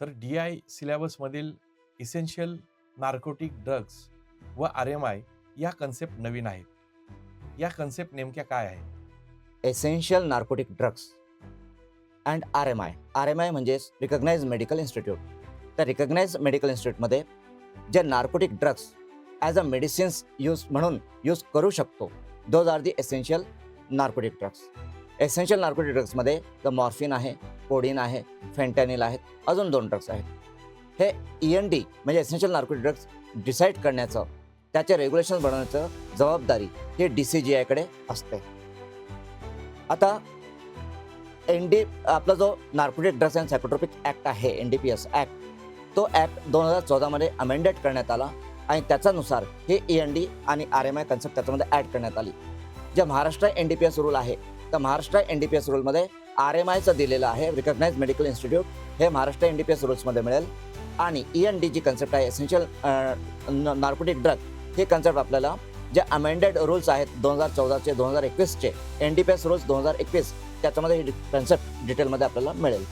Sir D I सिलेबसमधील essential narcotic drugs व R M I या कन्सेप्ट नवीन आहेत. या कन्सेप्ट नेमक्या काय आहेत? Essential narcotic drugs and R M I R M I म्हणजेच रिकग्नाइज मेडिकल इन्स्टिट्यूट तर रिकग्नाइज मेडिकल इन्स्टिट्यूटमध्ये जे narcotic drugs as a medicines use म्हणून यूज करू शकतो those are the essential narcotic drugs essential narcotic ड्रग्समध्ये the morphine आहे codeine आहे fentanyl आहेत अजून दोन ड्रग्स आहेत. हे ई एन डी म्हणजे एसेन्शियल नार्कोटिक ड्रग्स डिसाईड करण्याचं त्याचे रेग्युलेशन बनवण्याचं जबाबदारी हे डी सी जी आयकडे असते. आता एन डी आपला जो narcotic drugs and psychotropic act आहे N D P S act तो ॲक्ट दोन हजार चौदामध्ये अमेंडेड करण्यात आला आणि त्याच्यानुसार हे ई एन डी आणि आर एम आय कन्सेप्ट त्याच्यामध्ये ॲड करण्यात आली. जे Maharashtra N D P S rule आहे तर Maharashtra N D P S रूलमध्ये R M आयचं दिलेलं आहे रिकग्नाइज मेडिकल इन्स्टिट्यूट हे Maharashtra N D P S रूल्समध्ये मिळेल. आणि ई एन डी जी कन्सेप्ट आहे एसेन्शियल नार्कोटिक ड्रग हे कन्सेप्ट आपल्याला जे अमेंडेड रूल्स आहेत दोन हजार चौदाचे दोन हजार एकवीसचे N D P S rules दोन हजार एकवीस त्याच्यामध्ये ही कन्सेप्ट डिटेलमध्ये आपल्याला मिळेल.